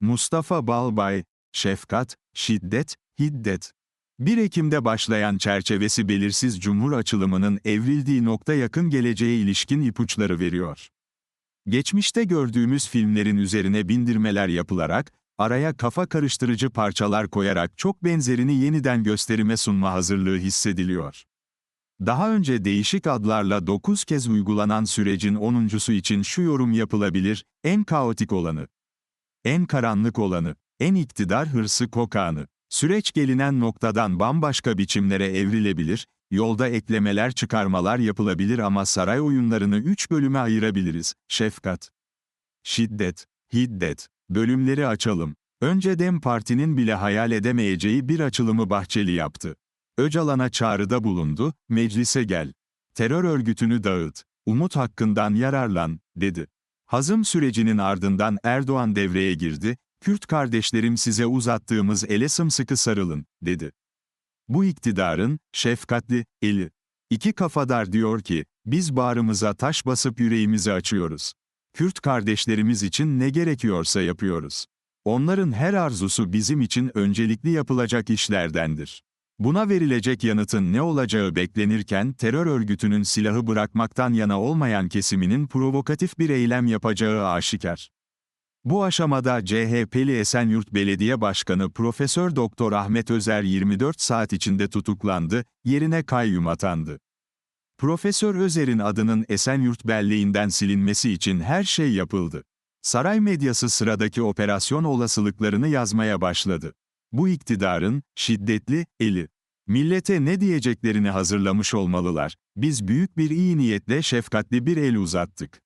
Mustafa Balbay, şefkat, şiddet, hiddet. 1 Ekim'de başlayan çerçevesi belirsiz cumhur açılımının evrildiği nokta yakın geleceğe ilişkin ipuçları veriyor. Geçmişte gördüğümüz filmlerin üzerine bindirmeler yapılarak, araya kafa karıştırıcı parçalar koyarak çok benzerini yeniden gösterime sunma hazırlığı hissediliyor. Daha önce değişik adlarla 9 kez uygulanan sürecin 10.sü için şu yorum yapılabilir, en kaotik olanı, en karanlık olanı, en iktidar hırsı kokanı. Süreç gelinen noktadan bambaşka biçimlere evrilebilir, yolda eklemeler çıkarmalar yapılabilir ama saray oyunlarını üç bölüme ayırabiliriz. Şefkat, şiddet, hiddet, bölümleri açalım. Önce Dem Parti'nin bile hayal edemeyeceği bir açılımı Bahçeli yaptı. Öcalan'a çağrıda bulundu, meclise gel. Terör örgütünü dağıt, umut hakkından yararlan, dedi. Hazım sürecinin ardından Erdoğan devreye girdi, Kürt kardeşlerim size uzattığımız ele sımsıkı sarılın, dedi. Bu iktidarın, şefkatli, eli. İki kafadar diyor ki, biz bağrımıza taş basıp yüreğimizi açıyoruz. Kürt kardeşlerimiz için ne gerekiyorsa yapıyoruz. Onların her arzusu bizim için öncelikli yapılacak işlerdendir. Buna verilecek yanıtın ne olacağı beklenirken terör örgütünün silahı bırakmaktan yana olmayan kesiminin provokatif bir eylem yapacağı aşikar. Bu aşamada CHP'li Esenyurt Belediye Başkanı Profesör Doktor Ahmet Özer 24 saat içinde tutuklandı, yerine kayyum atandı. Profesör Özer'in adının Esenyurt belleğinden silinmesi için her şey yapıldı. Saray medyası sıradaki operasyon olasılıklarını yazmaya başladı. Bu iktidarın, şiddetli, eli. Millete ne diyeceklerini hazırlamış olmalılar. Biz büyük bir iyi niyetle şefkatli bir el uzattık.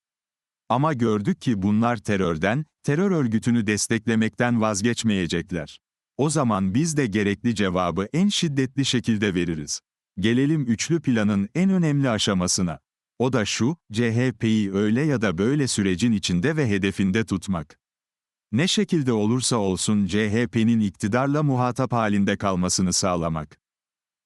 Ama gördük ki bunlar terörden, terör örgütünü desteklemekten vazgeçmeyecekler. O zaman biz de gerekli cevabı en şiddetli şekilde veririz. Gelelim üçlü planın en önemli aşamasına. O da şu, CHP'yi öyle ya da böyle sürecin içinde ve hedefinde tutmak. Ne şekilde olursa olsun CHP'nin iktidarla muhatap halinde kalmasını sağlamak.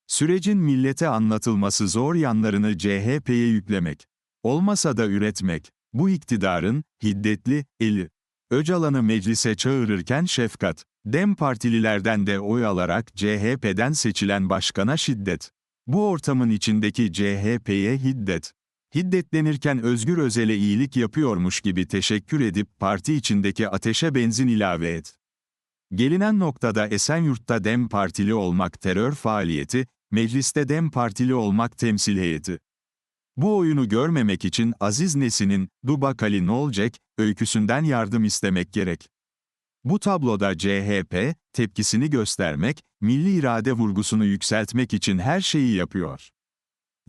Sürecin millete anlatılması zor yanlarını CHP'ye yüklemek. Olmasa da üretmek. Bu iktidarın, hiddetli, eli. Öcalan'ı meclise çağırırken şefkat, Dem Partililerden de oy alarak CHP'den seçilen başkana şiddet. Bu ortamın içindeki CHP'ye hiddet. Hiddetlenirken Özgür Özel'e iyilik yapıyormuş gibi teşekkür edip parti içindeki ateşe benzin ilave et. Gelinen noktada Esenyurt'ta Dem Partili olmak terör faaliyeti, mecliste Dem Partili olmak temsil heyeti. Bu oyunu görmemek için Aziz Nesin'in "Du bakali ne olacak" öyküsünden yardım istemek gerek. Bu tabloda CHP, tepkisini göstermek, milli irade vurgusunu yükseltmek için her şeyi yapıyor.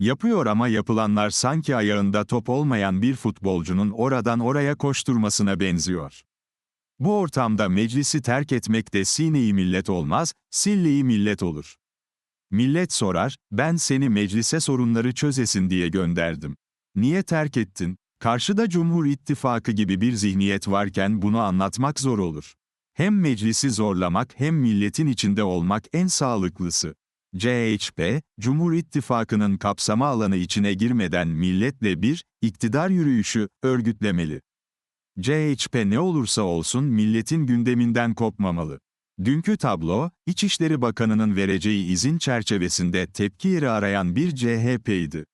Yapıyor ama yapılanlar sanki ayağında top olmayan bir futbolcunun oradan oraya koşturmasına benziyor. Bu ortamda meclisi terk etmek de sineyi millet olmaz, silleyi millet olur. Millet sorar, ben seni meclise sorunları çözesin diye gönderdim. Niye terk ettin? Karşıda Cumhur İttifakı gibi bir zihniyet varken bunu anlatmak zor olur. Hem meclisi zorlamak hem milletin içinde olmak en sağlıklısı. CHP, Cumhur İttifakı'nın kapsama alanı içine girmeden milletle bir, iktidar yürüyüşü, örgütlemeli. CHP ne olursa olsun milletin gündeminden kopmamalı. Dünkü tablo, İçişleri Bakanı'nın vereceği izin çerçevesinde tepki yeri arayan bir CHP'ydi.